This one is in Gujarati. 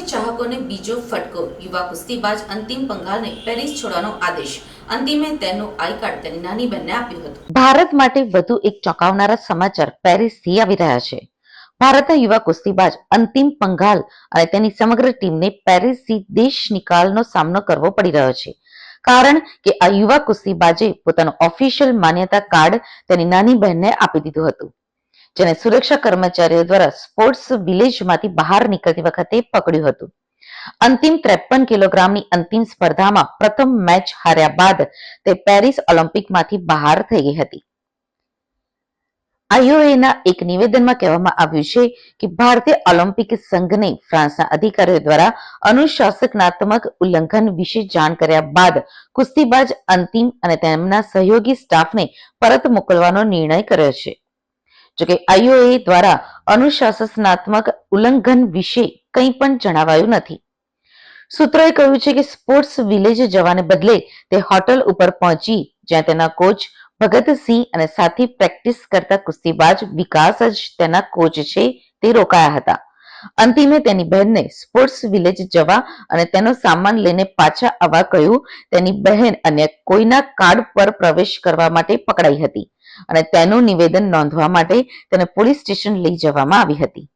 ચાહકોને બીજો ફટકો. યુવા કુસ્તીબાજ અંતિમ પંઘાલને પેરિસ છોડવાનો આદેશ. અંતિમે તેનું આઈ કાર્ડ તેની નાની બહેનને આપ્યું હતું. ભારત માટે વધુ એક ચોંકાવનારા સમાચાર પેરિસથી આવી રહ્યા છે. ભારતના યુવા કુસ્તીબાજ અંતિમ પંઘાલ અને તેની સમગ્ર ટીમને પેરિસથી દેશ નિકાલનો સામનો કરવો પડી રહ્યો છે. કારણ કે આ યુવા કુસ્તીબાજે પોતાનું ઓફિશિયલ માન્યતા કાર્ડ તેની નાની બહેનને આપી દીધું હતું. જેને સુરક્ષા કર્મચારીઓ દ્વારા સ્પોર્ટ્સ વિલેજમાંથી બહાર નીકળતી વખતે પકડ્યું હતું. અંતિમ ત્રેપન કિલોગ્રામની અંતિમ સ્પર્ધામાં પ્રથમ મેચ હાર્યા બાદ તે પેરિસ ઓલિમ્પિકમાંથી બહાર થઈ ગઈ હતી. આઈઓએના એક નિવેદનમાં કહેવામાં આવ્યું છે કે ભારતીય ઓલિમ્પિક સંઘને ફ્રાન્સના અધિકારીઓ દ્વારા અનુશાસનાત્મક ઉલ્લંઘન વિશે જાણ કર્યા બાદ કુસ્તીબાજ અંતિમ અને તેમના સહયોગી સ્ટાફને પરત મોકલવાનો નિર્ણય કર્યો છે. જોકે આઈઓએ દ્વારા અનુશાસનાત્મક ઉલ્લંઘન વિશે કંઈ પણ જણાવાયું નથી. સૂત્રોએ કહ્યું છે કે સ્પોર્ટ્સ વિલેજ જવાને બદલે તે હોટલ ઉપર પહોંચી જ્યાં તેના કોચ ભગતસિંહ અને સાથી પ્રેક્ટિસ કરતા કુસ્તીબાજ વિકાસ જ તેના કોચ છે તે રોકાયા હતા. અંતિમે તેની બહેનને સ્પોર્ટ્સ વિલેજ જવા અને તેનો સામાન લઈને પાછા આવવા કહ્યું. તેની બહેન અન્ય કોઈના કાર્ડ પર પ્રવેશ કરવા માટે પકડાઈ હતી અને તેનું નિવેદન નોંધવા માટે તેને પોલીસ સ્ટેશન લઈ જવામાં આવી હતી.